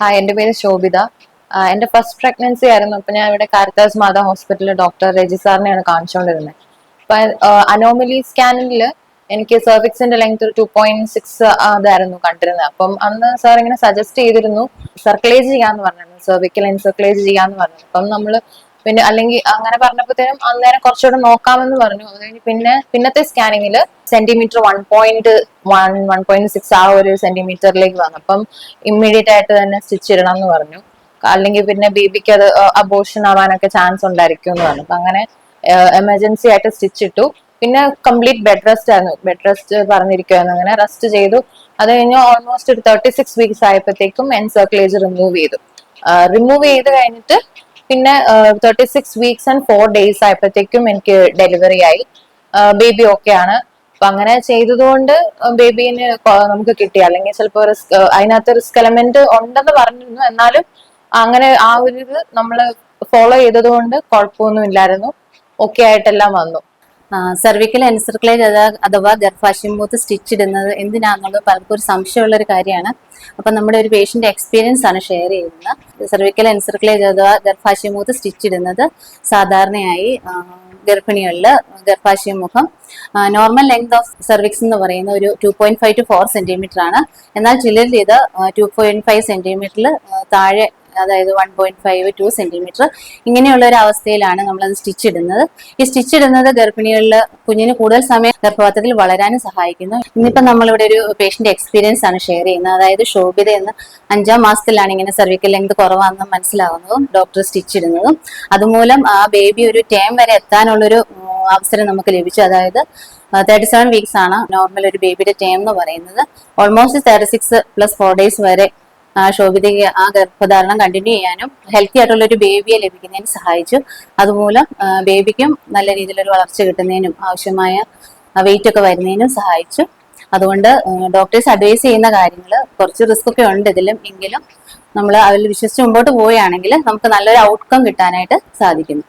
Hi എന്റെ പേര് ശോഭിത. എന്റെ ഫസ്റ്റ് പ്രഗ്നൻസി ആയിരുന്നു. അപ്പൊ ഞാൻ ഇവിടെ കാരിത്താസ് മാതാ ഹോസ്പിറ്റലിൽ ഡോക്ടർ രജി സാറിനെയാണ് കാണിച്ചുകൊണ്ടിരുന്നത് അപ്പൊ അനോമലി സ്കാനിങ്ങിൽ എനിക്ക് സെർവിക്സിന്റെ ലെങ്ത് ഒരു ടു പോയിന്റ് സിക്സ് അതായിരുന്നു കണ്ടിരുന്നത് അപ്പം അന്ന് സാർ ഇങ്ങനെ സജസ്റ്റ് ചെയ്തിരുന്നു സർക്കുലേജ് ചെയ്യാന്ന് പറഞ്ഞിരുന്നു സെർവിക്കൽ എൻസർക്കുലേജ് ചെയ്യാന്ന് പറഞ്ഞു അപ്പം നമ്മൾ പിന്നെ അല്ലെങ്കിൽ അങ്ങനെ പറഞ്ഞപ്പോഴത്തേനും അന്നേരം കുറച്ചുകൂടെ നോക്കാമെന്ന് പറഞ്ഞു. അത് കഴിഞ്ഞ് പിന്നെ പിന്നത്തെ സ്കാനിങ്ങിൽ centimetre one point one one point six ആ ഒരു സെന്റിമീറ്ററിലേക്ക് വന്നു. അപ്പം ഇമ്മീഡിയറ്റ് ആയിട്ട് തന്നെ സ്റ്റിച്ച് ഇടണം എന്ന് പറഞ്ഞു. അല്ലെങ്കിൽ പിന്നെ ബേബിക്ക് അത് അബോഷൻ ആവാനൊക്കെ ചാൻസ് ഉണ്ടായിരിക്കും എന്ന് പറഞ്ഞു. അപ്പൊ അങ്ങനെ എമർജൻസി ആയിട്ട് സ്റ്റിച്ച് ഇട്ടു. പിന്നെ കംപ്ലീറ്റ് ബെഡ് റെസ്റ്റ് ആയിരുന്നു. ബെഡ് റെസ്റ്റ് പറഞ്ഞിരിക്കുവായിരുന്നു. അങ്ങനെ റെസ്റ്റ് ചെയ്തു. അത് കഴിഞ്ഞ് ഓൾമോസ്റ്റ് ഒരു തേർട്ടി സിക്സ് വീക്സ് ആയപ്പോഴത്തേക്കും എൻസർക്ലേജ് റിമൂവ് ചെയ്തു. റിമൂവ് ചെയ്ത് കഴിഞ്ഞിട്ട് പിന്നെ thirty six weeks and four days ആയപ്പോഴത്തേക്കും എനിക്ക് ഡെലിവറി ആയി. ബേബി ഓക്കെ ആണ്. അപ്പൊ അങ്ങനെ ചെയ്തതുകൊണ്ട് ബേബീന് നമുക്ക് കിട്ടി. അല്ലെങ്കിൽ ചിലപ്പോൾ റിസ്ക് അതിനകത്ത് റിസ്ക് എലമെന്റ് ഉണ്ടെന്ന് പറഞ്ഞിരുന്നു. എന്നാലും അങ്ങനെ ആ ഒരു ഇത് നമ്മൾ ഫോളോ ചെയ്തതുകൊണ്ട് കുഴപ്പമൊന്നും ഇല്ലായിരുന്നു ഓക്കെ ആയിട്ടെല്ലാം വന്നു. സെർവിക്കൽ എൻസർക്ലേജ് അഥവാ ഗർഭാശയം മൂത്ത് സ്റ്റിച്ച് ഇടുന്നത് എന്തിനാണെന്നുള്ളത് പലർക്കും ഒരു സംശയമുള്ള ഒരു കാര്യമാണ്. അപ്പൊ നമ്മുടെ ഒരു പേഷ്യന്റ് എക്സ്പീരിയൻസ് ആണ് ഷെയർ ചെയ്യുന്നത്. സെർവിക്കൽ എൻസർക്ലേജ് അഥവാ ഗർഭാശയം മൂത്ത് സ്റ്റിച്ച് ഇടുന്നത് സാധാരണയായി ഗർഭിണികളിൽ ഗർഭാശയം മുഖം നോർമൽ ലെങ്ത് ഓഫ് സെർവിക്സ് എന്ന് പറയുന്ന ഒരു two point five to four centimetre ആണ്. എന്നാൽ ചിലരിൽ ഇത് ടു പോയിന്റ് ഫൈവ് സെന്റിമീറ്ററിൽ താഴെ അതായത് one point five two centimetre ഇങ്ങനെയുള്ള ഒരു അവസ്ഥയിലാണ് നമ്മൾ അത് സ്റ്റിച്ച് ഇടുന്നത്. ഈ സ്റ്റിച്ച് ഇടുന്നത് ഗർഭിണികളിൽ കുഞ്ഞിന് കൂടുതൽ സമയം ഗർഭപാത്രത്തിൽ വളരാനും സഹായിക്കുന്നു. ഇന്നിപ്പോ നമ്മളിവിടെ ഒരു പേഷ്യന്റ് എക്സ്പീരിയൻസ് ആണ് ഷെയർ ചെയ്യുന്നത്. അതായത് ശോഭിത എന്ന് അഞ്ചാം മാസത്തിലാണ് ഇങ്ങനെ സർവിക്കൽ ലെങ്ത് കുറവാണെന്ന് മനസ്സിലാവുന്നതും ഡോക്ടർ സ്റ്റിച്ച് ഇടുന്നതും. അതുമൂലം ആ ബേബി ഒരു ടേം വരെ എത്താനുള്ളൊരു അവസരം നമുക്ക് ലഭിച്ചു. അതായത് തേർട്ടി സെവൻ വീക്സ് ആണ് നോർമൽ ഒരു ബേബിയുടെ ടേം എന്ന് പറയുന്നത്. Almost thirty six plus four days വരെ ശോഭിതയ്ക്ക് ആ ഗർഭധാരണം കണ്ടിന്യൂ ചെയ്യാനും ഹെൽത്തി ആയിട്ടുള്ള ഒരു ബേബിയെ ലഭിക്കുന്നതിന് സഹായിച്ചു. അതുമൂലം ബേബിക്കും നല്ല രീതിയിലൊരു വളർച്ച കിട്ടുന്നതിനും ആവശ്യമായ വെയിറ്റ് ഒക്കെ വരുന്നതിനും സഹായിച്ചു. അതുകൊണ്ട് ഡോക്ടേഴ്സ് അഡ്വൈസ് ചെയ്യുന്ന കാര്യങ്ങൾ കുറച്ച് റിസ്ക് ഒക്കെ ഉണ്ട് ഇതിലും. എങ്കിലും നമ്മൾ അതിൽ വിശ്വസിച്ച് മുമ്പോട്ട് പോവുകയാണെങ്കിൽ നമുക്ക് നല്ലൊരു ഔട്ട്കം കിട്ടാനായിട്ട് സാധിക്കുന്നു.